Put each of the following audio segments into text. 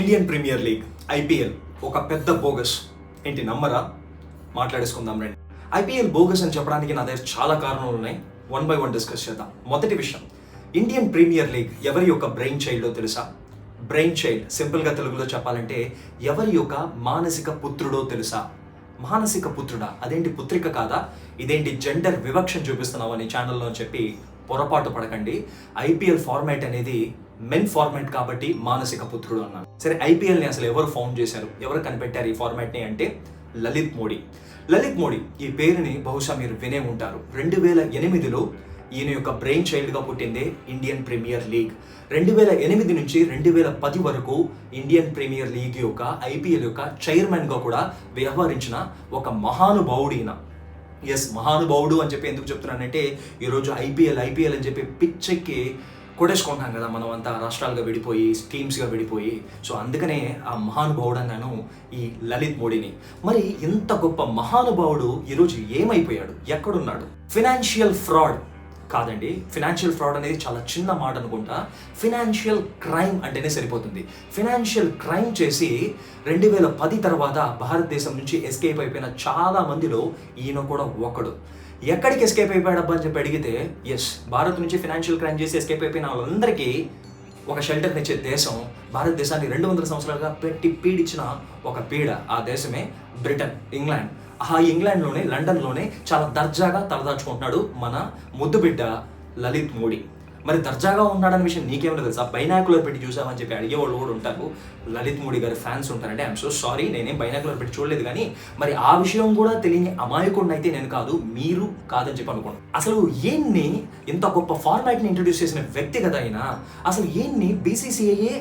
Indian premier league IPL ఒక పెద్ద bogus. ఏంటి నమ్మరా? మాట్లాడేసుకుందాం రండి. ఐపీఎల్ బోగస్ అని చెప్పడానికి నా దగ్గర చాలా కారణాలు ఉన్నాయి. వన్ బై వన్ డిస్కస్ చేద్దాం. మొదటి విషయం ఇండియన్ ప్రీమియర్ లీగ్ ఎవరి యొక్క బ్రెయిన్ చైల్డో తెలుసా? బ్రెయిన్ చైల్డ్ సింపుల్గా తెలుగులో చెప్పాలంటే ఎవరి యొక్క మానసిక పుత్రుడో తెలుసా? మానసిక పుత్రుడా? అదేంటి పుత్రిక కాదా? ఇదేంటి జెండర్ వివక్ష చూపిస్తున్నావు అని ఛానల్లో చెప్పి పొరపాటు పడకండి. ఐపీఎల్ ఫార్మాట్ అనేది మెన్ ఫార్మాట్ కాబట్టి మానసిక పుత్రుడు అన్నాను. సరే ఐపీఎల్ని అసలు ఎవరు ఫౌండ్ చేశారు? ఎవరు కనిపెట్టారు ఈ ఫార్మాట్ని అంటే లలిత్ మోడీ. లలిత్ మోడీ ఈ పేరుని బహుశా మీరు వినే ఉంటారు. రెండు వేల ఎనిమిదిలో ఈయన యొక్క బ్రెయిన్ చైల్డ్గా పుట్టిందే ఇండియన్ ప్రీమియర్ లీగ్ రెండు వేల ఎనిమిది నుంచి రెండు వేల పది వరకు ఇండియన్ ప్రీమియర్ లీగ్ యొక్క ఐపీఎల్ యొక్క చైర్మన్గా కూడా వ్యవహరించిన ఒక మహానుభావుడు ఈయన. ఎస్ మహానుభావుడు అని చెప్పి ఎందుకు చెప్తున్నానంటే ఈరోజు ఐపీఎల్ ఐపీఎల్ అని చెప్పి పిచ్చెక్కి కొట్టేసుకుంటాం కదా మనం అంతా రాష్ట్రాలుగా విడిపోయి టీమ్స్గా విడిపోయి. సో అందుకనే ఆ మహానుభావుడు అన్నాను ఈ లలిత్ మోడీని. మరి ఇంత గొప్ప మహానుభావుడు ఈరోజు ఏమైపోయాడు? ఎక్కడున్నాడు? ఫినాన్షియల్ ఫ్రాడ్ కాదండి. ఫినాన్షియల్ ఫ్రాడ్ అనేది చాలా చిన్న మాట అనుకుంటా. ఫినాన్షియల్ క్రైమ్ అంటేనే సరిపోతుంది. ఫినాన్షియల్ క్రైమ్ చేసి రెండు వేల పది తర్వాత భారతదేశం నుంచి ఎస్కేప్ అయిపోయిన చాలా మందిలో ఈయన కూడా ఒకడు. ఎక్కడికి ఎస్కేప్ అయిపోయాడబ్బా అని చెప్పి అడిగితే ఎస్ భారత్ నుంచి ఫినాన్షియల్ క్రైమ్ చేసి ఎస్కేప్ అయిపోయిన వాళ్ళందరికీ ఒక షెల్టర్ ఇచ్చే దేశం భారతదేశాన్ని రెండు వందల సంవత్సరాలుగా పెట్టి పీడించిన ఒక పీడ ఆ దేశమే బ్రిటన్ ఇంగ్లాండ్. ఆ ఇంగ్లాండ్లోనే లండన్లోనే చాలా దర్జాగా తలదాచుకుంటున్నాడు మన ముద్దుబిడ్డ లలిత్ మోడీ. మరి దర్జాగా ఉన్నాడన్న విషయం నీకేమైనా తెలుసా? బైనాకులర్ పెట్టి చూసామని చెప్పి అడిగేవాళ్ళు కూడా ఉంటారు. లలిత్ మోడీ గారి ఫ్యాన్స్ ఉంటారంటే ఐఎమ్ సో సారీ నేనేం బైనాకులర్ పెట్టి చూడలేదు కానీ మరి ఆ విషయం కూడా తెలియని అమాయకుండా అయితే నేను కాదు మీరు కాదని చెప్పి అనుకోండి అసలు ఏంని ఇంత గొప్ప ఫార్మాట్ని ఇంట్రడ్యూస్ చేసిన వ్యక్తి కదా అయినా అసలు ఏంని బీసీసీఐఏ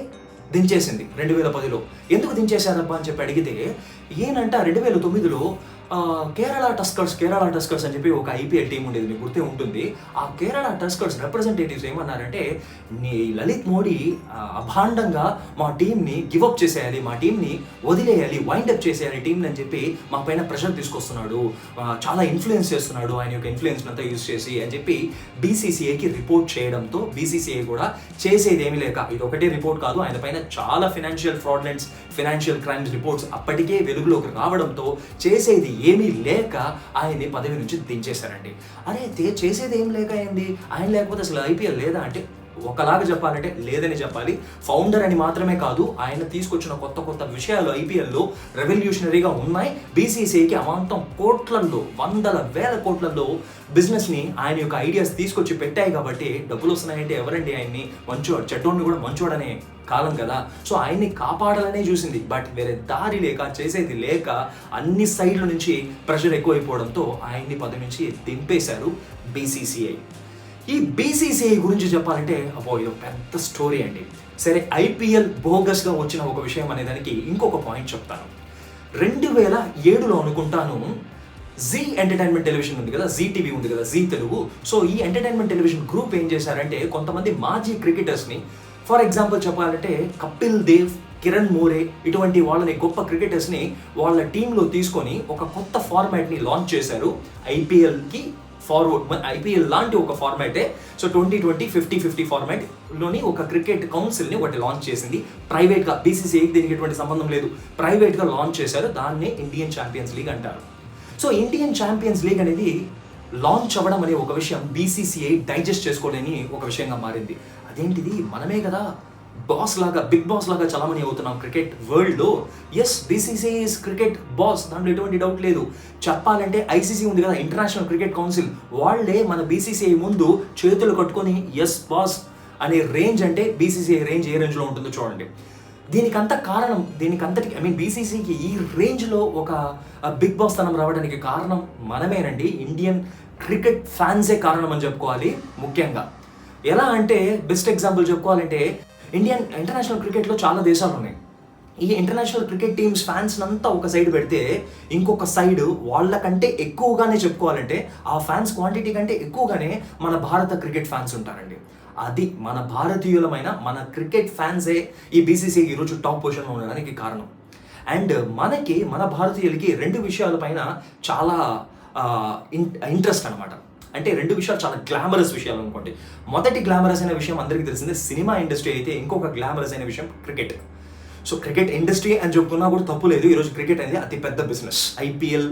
దించేసింది రెండు వేల పదిలో. ఎందుకు దించేశారబ్బా అని చెప్పి అడిగితే ఏనంటే రెండు వేల తొమ్మిదిలో కేరళ టస్కర్స్ కేరళ టస్కర్స్ అని చెప్పి ఒక ఐపీఎల్ టీం ఉండేది మీకు గుర్తే ఉంటుంది. ఆ కేరళ టస్కర్స్ రిప్రజెంటేటివ్స్ ఏమన్నారంటే నీ లలిత్ మోడీ అభాండంగా మా టీంని గివప్ చేసేయాలి మా టీంని వదిలేయాలి వైండప్ చేసేయాలి టీంని అని చెప్పి మా పైన ప్రెషర్ తీసుకొస్తున్నాడు. చాలా ఇన్ఫ్లుయెన్స్ చేస్తున్నాడు ఆయన యొక్క ఇన్ఫ్లుయెన్స్ అంతా యూజ్ చేసి అని చెప్పి బీసీసీఐకి రిపోర్ట్ చేయడంతో బీసీసీఐ కూడా చేసేది ఏమీ లేక ఇది ఒకటే రిపోర్ట్ కాదు ఆయన పైన చాలా financial fraudulents financial crimes reports అప్పటికే వెలుగులోకి రావడంతో చేసేది ఏమీ లేక ఆయన్ని పదవి నుంచి దించేశారండి. అరే చేసేది ఏం లేక అయింది ఆయన లేకపోతే అసలు ఐపీఎల్ లేదా అంటే ఒకలాగా చెప్పాలంటే లేదని చెప్పాలి. ఫౌండర్ అని మాత్రమే కాదు ఆయన తీసుకొచ్చిన కొత్త కొత్త విషయాలు ఐపీఎల్లో రెవల్యూషనరీగా ఉన్నాయి. బీసీసీఐకి అమాంతం కోట్లల్లో వందల వేల కోట్లలో బిజినెస్ని ఆయన యొక్క ఐడియాస్ తీసుకొచ్చి పెట్టాయి కాబట్టి డబ్బులు వస్తున్నాయంటే ఎవరండి ఆయన్ని? మంచోడు చెడ్డోడిని కూడా మంచోడనే కాలం కదా. సో ఆయన్ని కాపాడాలనే చూసింది. బట్ వేరే దారి లేక చేసేది లేక అన్ని సైడ్ల నుంచి ప్రెషర్ ఎక్కువైపోవడంతో ఆయన్ని పదవి నుంచి దింపేశారు బీసీసీఐ ఈ బీసీసీఐ గురించి చెప్పాలంటే అబ్బో ఇది పెద్ద స్టోరీ అండి. సరే ఐపీఎల్ బోగస్గా వచ్చిన ఒక విషయం అనే దానికి ఇంకొక పాయింట్ చెప్తాను. రెండు వేల ఏడులో అనుకుంటాను జీ ఎంటర్టైన్మెంట్ టెలివిజన్ ఉంది కదా జీ టీవీ ఉంది కదా జీ తెలుగు. సో ఈ ఎంటర్టైన్మెంట్ టెలివిజన్ గ్రూప్ ఏం చేశారంటే కొంతమంది మాజీ క్రికెటర్స్ని ఫర్ ఎగ్జాంపుల్ చెప్పాలంటే కపిల్ దేవ్ కిరణ్ మోరే ఇటువంటి వాళ్ళని గొప్ప క్రికెటర్స్ని వాళ్ళ టీంలో తీసుకొని ఒక కొత్త ఫార్మాట్ని లాంచ్ చేశారు. ఐపీఎల్కి ఫార్వర్డ్ ఐపీఎల్ లాంటి ఒక ఫార్మాటే so twenty twenty fifty fifty ఫార్మాట్లోని ఒక క్రికెట్ కౌన్సిల్ని ఒకటి లాంచ్ చేసింది. ప్రైవేట్గా బీసీసీఐకి దీనికి ఎటువంటి సంబంధం లేదు. ప్రైవేట్గా లాంచ్ చేశారు. దాన్నే ఇండియన్ ఛాంపియన్స్ లీగ్ అంటారు. సో ఇండియన్ ఛాంపియన్స్ లీగ్ అనేది లాంచ్ అవ్వడం అనే ఒక విషయం బీసీసీఐ డైజెస్ట్ చేసుకోలేని ఒక విషయంగా మారింది. అదేంటిది? మనమే కదా బాస్ లాగా బిగ్ బాస్ లాగా చలామణి అవుతున్నాం క్రికెట్ వరల్డ్లో. Yes BCCI is cricket boss దాంట్లో ఎటువంటి డౌట్ లేదు. చెప్పాలంటే ఐసీసీ ఉంది కదా ఇంటర్నేషనల్ క్రికెట్ కౌన్సిల్ వాళ్ళే మన బీసీసీఐ ముందు చేతులు కట్టుకొని ఎస్ బాస్ అనే రేంజ్ అంటే బీసీసీఐ రేంజ్ ఏ రేంజ్లో ఉంటుందో చూడండి. దీనికంత కారణం దీనికంతటికి ఐ మీన్ బీసీసీకి ఈ రేంజ్లో ఒక బిగ్ బాస్ తనం రావడానికి కారణం మనమేనండి. ఇండియన్ క్రికెట్ ఫ్యాన్సే కారణం అని చెప్పుకోవాలి ముఖ్యంగా. ఎలా అంటే బెస్ట్ ఎగ్జాంపుల్ చెప్పుకోవాలంటే ఇండియన్ ఇంటర్నేషనల్ క్రికెట్లో చాలా దేశాలు ఉన్నాయి ఈ ఇంటర్నేషనల్ క్రికెట్ టీమ్స్ ఫ్యాన్స్ అంతా ఒక సైడ్ పెడితే ఇంకొక సైడ్ వాళ్ళకంటే ఎక్కువగానే చెప్పుకోవాలంటే ఆ ఫ్యాన్స్ క్వాంటిటీ కంటే ఎక్కువగానే మన భారత క్రికెట్ ఫ్యాన్స్ ఉంటారండి. అది మన భారతీయులమైన మన క్రికెట్ ఫ్యాన్సే ఈ బీసీసీ ఈరోజు టాప్ పొజిషన్లో ఉండడానికి కారణం. అండ్ మనకి మన భారతీయులకి రెండు విషయాలపైన చాలా ఇంట్రెస్ట్ అనమాట అంటే రెండు విషయాలు చాలా గ్లామరస్ విషయాలు అనుకోండి. మొదటి గ్లామరస్ అయిన విషయం అందరికీ తెలిసిందే సినిమా ఇండస్ట్రీ అయితే ఇంకొక గ్లామరస్ అయిన విషయం క్రికెట్ సో క్రికెట్ ఇండస్ట్రీ అని చెప్పుకున్నా కూడా తప్పు లేదు. ఈరోజు క్రికెట్ అనేది అతి పెద్ద బిజినెస్ ఐపీఎల్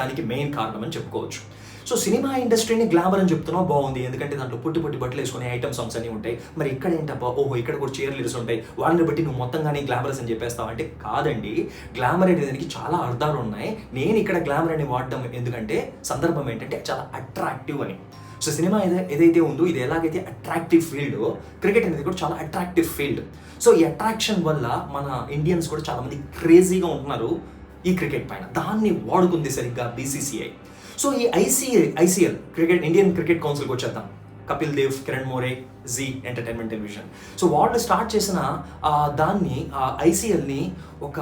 దానికి మెయిన్ కారణం అని చెప్పుకోవచ్చు. సో సినిమా ఇండస్ట్రీని గ్లామర్ అని చెప్తున్నావు బాగుంది. ఎందుకంటే దాంట్లో పుట్టి పుట్టి బట్టలు వేసుకునే ఐటమ్ సాంగ్స్ అన్ని ఉంటాయి. మరి ఇక్కడ ఏంటబ్బా? ఓహో ఇక్కడ కూడా చీర లీడర్స్ ఉంటాయి. వాళ్ళని బట్టి నువ్వు మొత్తంగానే గ్లామరస్ అని చెప్పేస్తావు. అంటే కాదండి గ్లామర్ అనే దానికి చాలా అర్థాలు ఉన్నాయి. నేను ఇక్కడ గ్లామర్ అని వాడడం ఎందుకంటే సందర్భం ఏంటంటే చాలా అట్రాక్టివ్ అని. సో సినిమా ఏదైతే ఉందో ఇది ఎలాగైతే అట్రాక్టివ్ ఫీల్డ్ క్రికెట్ అనేది కూడా చాలా అట్రాక్టివ్ ఫీల్డ్ సో ఈ అట్రాక్షన్ వల్ల మన ఇండియన్స్ కూడా చాలామంది క్రేజీగా ఉంటున్నారు ఈ క్రికెట్ పైన. దాన్ని వాడుకుంది సరిగ్గా బీసీసీఐ సో ఈ ICI ICL cricket Indian cricket కౌన్సిల్కి వచ్చేద్దాం. Kapil Dev Kiran More Zee entertainment television so వాళ్ళు స్టార్ట్ చేసిన దాన్ని ఐసీఎల్ని ఒక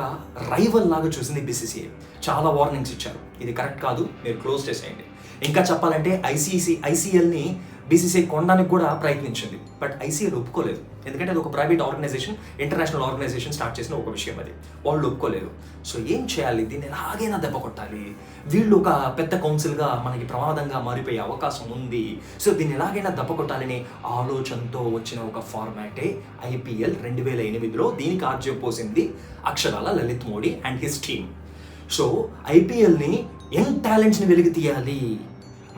రైవల్ లాగా చూసింది బీసీసీఐ చాలా వార్నింగ్స్ ఇచ్చారు. ఇది కరెక్ట్ కాదు మీరు క్లోజ్ చేసేయండి. ఇంకా చెప్పాలంటే ఐసీసీ ఐసీఎల్ని బీసీసీఐ కొనడానికి కూడా ప్రయత్నించింది. బట్ ఐసీఎల్ ఒప్పుకోలేదు. ఎందుకంటే అది ఒక private organisation international organisation start చేసిన ఒక విషయం అది. వాళ్ళు ఒప్పుకోలేదు సో ఏం చేయాలి? దీన్ని ఎలాగైనా దెబ్బ కొట్టాలి. వీళ్ళు ఒక పెద్ద కౌన్సిల్గా మనకి ప్రమాదంగా మారిపోయే అవకాశం ఉంది. సో దీన్ని ఎలాగైనా దెబ్బ కొట్టాలనే ఆలోచనతో వచ్చిన ఒక ఫార్మాటే ఐపీఎల్ రెండు వేల ఎనిమిదిలో దీనికి ఆర్జ్యం పోసింది అక్షరాల Lalit Modi and his team so ఐపీఎల్ని young టాలెంట్స్ని వెలికి తీయాలి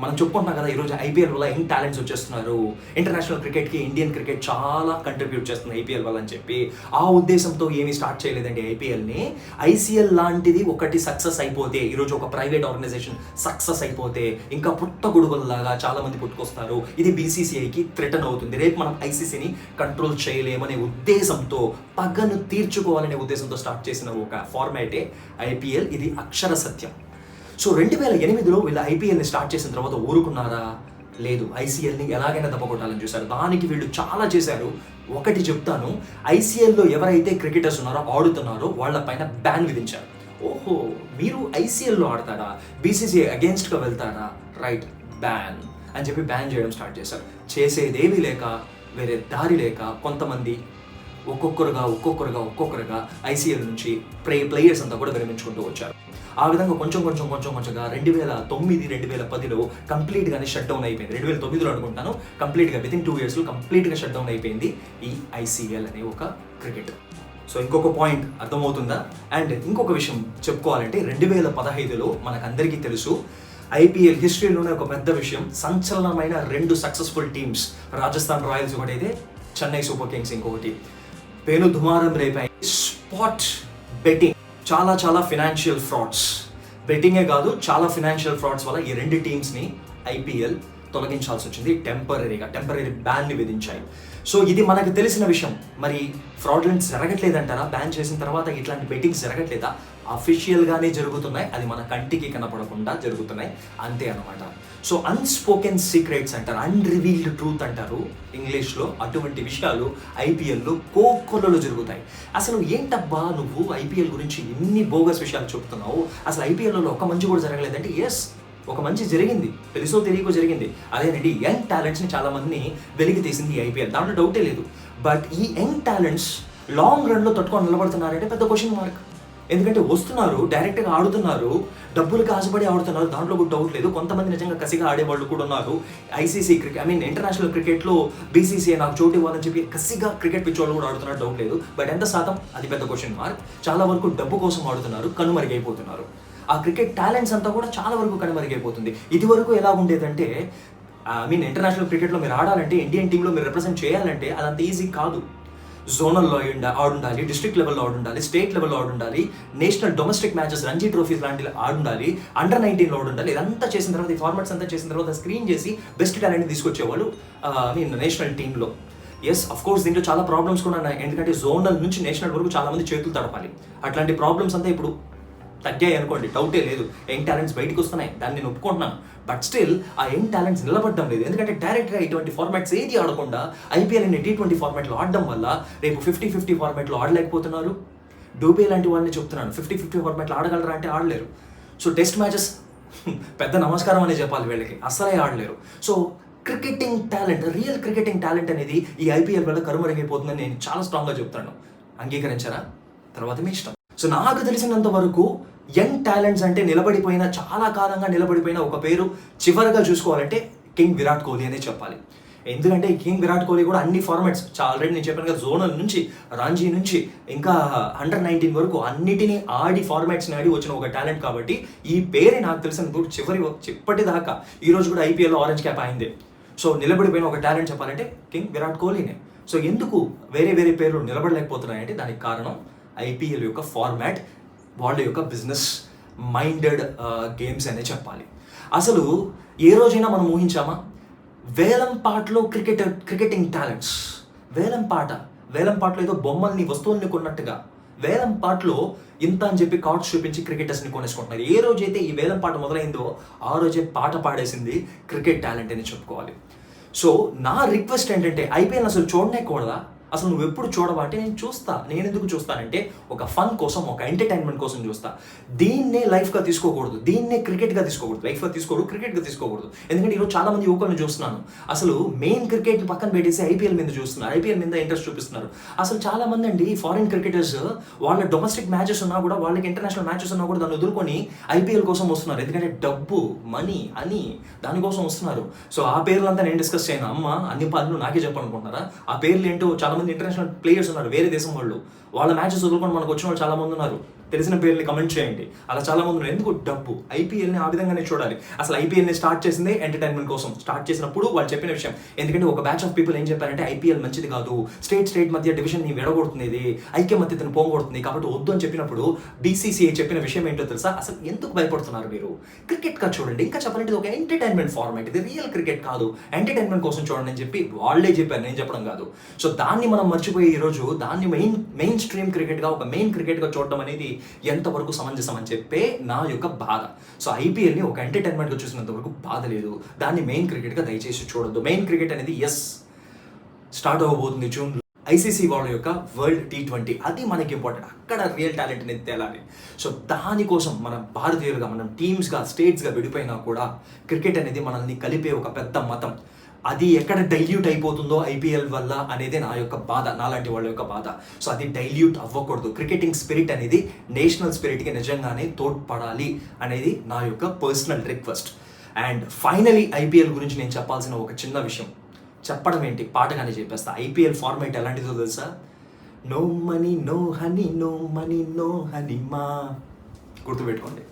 మనం చెప్పుకుంటున్నాం కదా ఈరోజు ఐపీఎల్ వల్ల ఎన్ని టాలెంట్స్ వచ్చేస్తున్నారు. ఇంటర్నేషనల్ క్రికెట్కి ఇండియన్ క్రికెట్ చాలా కంట్రిబ్యూట్ చేస్తుంది ఐపీఎల్ వల్ల అని చెప్పి. ఆ ఉద్దేశంతో ఏమీ స్టార్ట్ చేయలేదండి ఐపీఎల్ని. ఐసీఎల్ లాంటిది ఒకటి సక్సెస్ అయిపోతే ఈరోజు ఒక ప్రైవేట్ ఆర్గనైజేషన్ సక్సెస్ అయిపోతే ఇంకా పుట్టగొడుగుల్లాగా చాలా మంది పుట్టుకొస్తారు. ఇది బీసీసీఐకి థ్రెటన్ అవుతుంది. రేపు మనం ఐసీసీని కంట్రోల్ చేయలేమనే ఉద్దేశంతో పగను తీర్చుకోవాలనే ఉద్దేశంతో స్టార్ట్ చేసిన ఒక ఫార్మాటే ఐపీఎల్. ఇది అక్షర సత్యం. సో రెండు వేల ఎనిమిదిలో వీళ్ళు ఐపీఎల్ని స్టార్ట్ చేసిన తర్వాత ఊరుకున్నారా? లేదు. ఐసీఎల్ని ఎలాగైనా దెబ్బకొట్టాలని చూశారు. దానికి వీళ్ళు చాలా చేశారు. ఒకటి చెప్తాను. ఐసీఎల్లో ఎవరైతే క్రికెటర్స్ ఉన్నారో ఆడుతున్నారో వాళ్ళ పైన బ్యాన్ విధించారు. ఓహో మీరు ఐసీఎల్లో ఆడతారా? బీసీసీఐ అగేన్స్ట్గా వెళ్తారా? రైట్. బ్యాన్ అని చెప్పి బ్యాన్ చేయడం స్టార్ట్ చేశారు. చేసేదేమీ లేక వేరే దారి లేక కొంతమంది ఒక్కొక్కరుగా ఒక్కొక్కరుగా ఒక్కొక్కరుగా ఐసీఎల్ నుంచి ప్లే ప్లేయర్స్ అంతా కూడా విరమించుకుంటూ వచ్చారు. ఆ విధంగా కొంచెం కొంచెం కొంచెం కొంచెంగా రెండు వేల తొమ్మిది రెండు వేల పదిలో కంప్లీట్గానే షట్ డౌన్ అయిపోయింది. రెండు వేల తొమ్మిదిలో అనుకుంటాను కంప్లీట్గా విత్ ఇన్ టూ ఇయర్స్లో కంప్లీట్గా షట్ డౌన్ అయిపోయింది ఈ ఐసీఎల్ అనే ఒక క్రికెట్. సో ఇంకొక పాయింట్ అర్థమవుతుందా? అండ్ ఇంకొక విషయం చెప్పుకోవాలంటే రెండు వేల పదహైదులో మనకందరికీ తెలుసు ఐపీఎల్ హిస్టరీలోనే ఒక పెద్ద విషయం సంచలనమైన రెండు సక్సెస్ఫుల్ టీమ్స్ రాజస్థాన్ రాయల్స్ ఒకటైతే చెన్నై సూపర్ కింగ్స్ ఇంకొకటి. పేను దుమారం రేపాయి స్పాట్ బెట్టింగ్ చాలా చాలా ఫినాన్షియల్ ఫ్రాడ్స్. బెట్టింగే కాదు చాలా ఫినాన్షియల్ ఫ్రాడ్స్ వల్ల ఈ రెండు టీమ్స్ని ఐపీఎల్ తొలగించాల్సి వచ్చింది టెంపరీగా టెంపరీ బ్యాన్ని విధించాయి. సో ఇది మనకు తెలిసిన విషయం. మరి ఫ్రాడ్లెంట్స్ జరగట్లేదంటారా? బ్యాన్ చేసిన తర్వాత ఇట్లాంటి బెట్టింగ్స్ జరగట్లేదా? అఫీషియల్గానే జరుగుతున్నాయి. అది మన కంటికి కనపడకుండా జరుగుతున్నాయి. అంతే అనమాట సో అన్స్పోకెన్ సీక్రెట్స్ అంటారు. అన్రివీల్డ్ ట్రూత్ అంటారు. ఇంగ్లీష్లో అటువంటి విషయాలు ఐపీఎల్లో కోకొల్లలో జరుగుతాయి. అసలు ఏంటబ్బా నువ్వు ఐపీఎల్ గురించి ఎన్ని బోగస్ విషయాలు చెప్తున్నావు? అసలు ఐపీఎల్లో ఒక మంచి కూడా జరగలేదంటే ఎస్ ఒక మంచి జరిగింది. తెలుసో తెలియకో జరిగింది. అదేనండి యంగ్ టాలెంట్స్ని చాలా మందిని వెలికి తీసింది ఐపీఎల్. దాంట్లో డౌటే లేదు. బట్ ఈ యంగ్ టాలెంట్స్ లాంగ్ రన్లో తట్టుకొని నిలబడుతున్నారంటే పెద్ద క్వశ్చన్ మార్క్ ఎందుకంటే వస్తున్నారు డైరెక్ట్గా ఆడుతున్నారు డబ్బులకు ఆశపడి ఆడుతున్నారు. దాంట్లో కూడా డౌట్ లేదు. కొంతమంది నిజంగా కసిగా ఆడేవాళ్ళు కూడా ఉన్నారు. ICC cricket I mean international క్రికెట్లో బీసీసీఐ నాకు చోటు ఇవ్వాలని చెప్పి కసిగా క్రికెట్ పిచ్ వాళ్ళు కూడా ఆడుతున్నారు. డౌట్ లేదు. బట్ ఎంత శాతం? అది పెద్ద క్వశ్చన్ మార్క్ చాలా వరకు డబ్బు కోసం ఆడుతున్నారు. కనుమరుగైపోతున్నారు. ఆ క్రికెట్ టాలెంట్స్ అంతా కూడా చాలా వరకు కనుమరుగైపోతుంది. ఇది వరకు ఎలా ఉండేదంటే ఐ మీన్ ఇంటర్నేషనల్ క్రికెట్లో మీరు ఆడాలంటే ఇండియన్ టీంలో మీరు రిప్రజెంట్ చేయాలంటే అదంత ఈజీ కాదు. జోనల్లో ఆడుండాలి డిస్ట్రిక్ట్ లెవెల్లో ఆడుండాలి స్టేట్ లెవెల్లో ఆడుండాలి national domestic matches Ranji trophies లాంటి ఆడుండాలి అండర్ నైన్టీన్లో ఆడుండాలి ఇదంతా చేసిన తర్వాత ఈ ఫార్మాట్స్ అంతా చేసిన తర్వాత స్క్రీన్ చేసి బెస్ట్ టాలెంట్ తీసుకొచ్చేవాళ్ళు ఐ మీన్ నేషనల్ టీంలో ఎస్ అఫ్ కోర్స్ దీంట్లో చాలా ప్రాబ్లమ్స్ కూడా ఉన్నాయి. ఎందుకంటే జోనల్ నుంచి నేషనల్ వరకు చాలా మంది చేతులు తడపాలి. అట్లాంటి ప్రాబ్లమ్స్ అంతా ఇప్పుడు తగ్గాయి అనుకోండి డౌటే లేదు. యంగ్ టాలెంట్స్ బయటకు వస్తున్నాయి దాన్ని నేను ఒప్పుకుంటున్నాను. బట్ స్టిల్ ఆ యంగ్ టాలెంట్స్ నిలబడడం లేదు. ఎందుకంటే డైరెక్ట్గా ఇటువంటి ఫార్మాట్స్ ఏది ఆడకుండా ఐపీఎల్ అనే టీ ట్వంటీ ఫార్మాట్లో ఆడడం వల్ల రేపు ఫిఫ్టీ ఫిఫ్టీ ఫార్మాట్లో ఆడలేకపోతున్నారు. డూబే లాంటి వాళ్ళని చెప్తున్నాను ఫిఫ్టీ ఫిఫ్టీ ఫార్మాట్లో ఆడగలరా అంటే ఆడలేరు. సో టెస్ట్ మ్యాచెస్ పెద్ద నమస్కారం అనే చెప్పాలి వీళ్ళకి. అసలే ఆడలేరు. So cricketing talent real cricketing talent అనేది ఈ ఐపీఎల్ వల్ల కరుమరుగైపోతుందని నేను చాలా స్ట్రాంగ్గా చెప్తాను అంగీకరించారా? తర్వాత మీ ఇష్టం. సో నాకు తెలిసినంత వరకు యంగ్ టాలెంట్స్ అంటే నిలబడిపోయిన చాలా కాలంగా నిలబడిపోయిన ఒక పేరు చివరిగా చూసుకోవాలంటే కింగ్ విరాట్ కోహ్లీ అనే చెప్పాలి. ఎందుకంటే కింగ్ విరాట్ కోహ్లీ కూడా అన్ని ఫార్మాట్స్ ఆల్రెడీ నేను చెప్పాను కదా జోనల్ నుంచి రాంజీ నుంచి ఇంకా అండర్ నైన్టీన్ వరకు అన్నిటినీ ఆడి ఫార్మాట్స్ని ఆడి వచ్చిన ఒక టాలెంట్ కాబట్టి ఈ పేరే నాకు తెలిసిన చివరి ఇప్పటిదాకా ఈ రోజు కూడా ఐపీఎల్ ఆరెంజ్ క్యాప్ అయింది. సో నిలబడిపోయిన ఒక టాలెంట్ చెప్పాలంటే కింగ్ విరాట్ కోహ్లీనే. సో ఎందుకు వేరే వేరే పేర్లు నిలబడలేకపోతున్నాయంటే దానికి కారణం ఐపీఎల్ యొక్క ఫార్మాట్ వాళ్ళ యొక్క బిజినెస్ మైండెడ్ గేమ్స్ అనే చెప్పాలి. అసలు ఏ రోజైనా మనం ఊహించామా? వేలం పాటలో క్రికెట్ క్రికెటింగ్ టాలెంట్స్ వేలం పాట వేలం పాటలో ఏదో బొమ్మల్ని వస్తువుల్ని కొన్నట్టుగా. వేలం పాటలో ఇంత అని చెప్పి కార్డ్స్ చూపించి క్రికెటర్స్ని కొనేసుకుంటున్నారు. ఏ రోజైతే ఈ వేలం పాట మొదలైందో ఆ రోజే పాట పాడేసింది క్రికెట్ టాలెంట్ అని చెప్పుకోవాలి. సో నా రిక్వెస్ట్ ఏంటంటే ఐపీఎల్ అసలు చూడనే కూడదా? అసలు నువ్వు ఎప్పుడు చూడవా. అంటే నేను చూస్తా. నేను ఎందుకు చూస్తానంటే ఒక ఫన్ కోసం ఒక ఎంటర్టైన్మెంట్ కోసం చూస్తా. దీన్నే లైఫ్గా తీసుకోకూడదు. దీన్నే క్రికెట్గా తీసుకోకూడదు. లైఫ్గా తీసుకోకూడదు క్రికెట్గా తీసుకోకూడదు. ఎందుకంటే ఈరోజు చాలా మంది యువకులను చూస్తున్నాను. అసలు మెయిన్ క్రికెట్ పక్కన పెట్టేసి ఐపీఎల్ మీద చూస్తున్నారు. ఐపీఎల్ మీద ఇంట్రెస్ట్ చూపిస్తున్నారు. అసలు చాలా మంది అండి ఫారిన్ క్రికెటర్స్ వాళ్ళ డొమెస్టిక్ మ్యాచెస్ ఉన్నా కూడా వాళ్ళకి ఇంటర్నేషనల్ మ్యాచెస్ ఉన్నా కూడా దాన్ని ఎదుర్కొని ఐపీఎల్ కోసం వస్తున్నారు. ఎందుకంటే డబ్బు మనీ అని దానికోసం వస్తున్నారు. సో ఆ పేర్లంతా నేను డిస్కస్ చేయను. అమ్మ అన్ని పనులు నాకే చెప్పాలనుకుంటున్నారా? ఆ పేర్లు ఏంటో చాలా మంది ఇంటర్నేషనల్ ప్లేయర్స్ ఉన్నారు. వేరే దేశం వాళ్ళు. వాళ్ళ మ్యాచెస్ వదులుకొని మనకు వచ్చిన వాళ్ళు చాలా మంది ఉన్నారు. తెలిసిన పేర్లు కమెంట్ చేయండి. అలా చాలా మంది ఎందుకు డబ్బు? ఐపీఎల్ని ఆ విధంగానే చూడాలి. అసలు ఐపీఎల్ని స్టార్ట్ చేసింది ఎంటర్టైన్మెంట్ కోసం. స్టార్ట్ చేసినప్పుడు వాళ్ళు చెప్పిన విషయం. ఎందుకంటే ఒక బ్యాచ్ ఆఫ్ పీపుల్ ఏం చెప్పారంటే ఐపీఎల్ మంచిది కాదు. స్టేట్ స్టేట్ మధ్య డివిజన్ని విడగొడుతుంది ఇది ఐక్యమత్యతను పోగొడుతుంది. కాబట్టి వద్దు అని చెప్పినప్పుడు బీసీసీఐ చెప్పిన విషయం ఏంటో తెలుసా? అసలు ఎందుకు భయపడుతున్నారు మీరు? క్రికెట్గా చూడండి. ఇంకా చెప్పాలంటే ఇది ఒక ఎంటర్టైన్మెంట్ ఫార్మాట్ ఇది రియల్ క్రికెట్ కాదు. ఎంటర్టైన్మెంట్ కోసం చూడండి అని చెప్పి వాళ్ళే చెప్పారు. నేను చెప్పడం కాదు. సో దాన్ని మనం మర్చిపోయి ఈ రోజు దాన్ని మెయిన్ మెయిన్ స్ట్రీమ్ క్రికెట్గా ఒక మెయిన్ క్రికెట్గా చూడడం అనేది ఎంతవరకు సమంజసం అని చెప్పే నా యొక్క బాధ. సో ఐపీఎల్ని ఒక ఎంటర్టైన్మెంట్గా చూసినంత వరకు బాధ లేదు. దాన్ని మెయిన్ క్రికెట్గా దయచేసి చూడొద్దు. మెయిన్ క్రికెట్ అనేది ఎస్ స్టార్ట్ అవ్వబోతుంది జూన్ ఐసీసీ వాళ్ళ యొక్క వరల్డ్ టీ ట్వంటీ అది మనకి ఇంపార్టెంట్. అక్కడ రియల్ టాలెంట్ అనేది తేలాలి. సో దానికోసం మన భారతీయులుగా మనం టీమ్స్గా స్టేట్స్గా విడిపోయినా కూడా క్రికెట్ అనేది మనల్ని కలిపే ఒక పెద్ద మతం. అది ఎక్కడ డైల్యూట్ అయిపోతుందో ఐపీఎల్ వల్ల అనేది నా యొక్క బాధ నాలాంటి వాళ్ళ యొక్క బాధ. సో అది డైల్యూట్ అవ్వకూడదు. క్రికెటింగ్ స్పిరిట్ అనేది నేషనల్ స్పిరిట్కి నిజంగానే తోడ్పడాలి అనేది నా యొక్క personal request and finally IPL గురించి నేను చెప్పాల్సిన ఒక చిన్న విషయం. చెప్పడం ఏంటి? పాటగానే చెప్పేస్తా. ఐపీఎల్ ఫార్మేట్ ఎలాంటిదో తెలుసా? No money no honey no money no honey మా గుర్తుపెట్టుకోండి.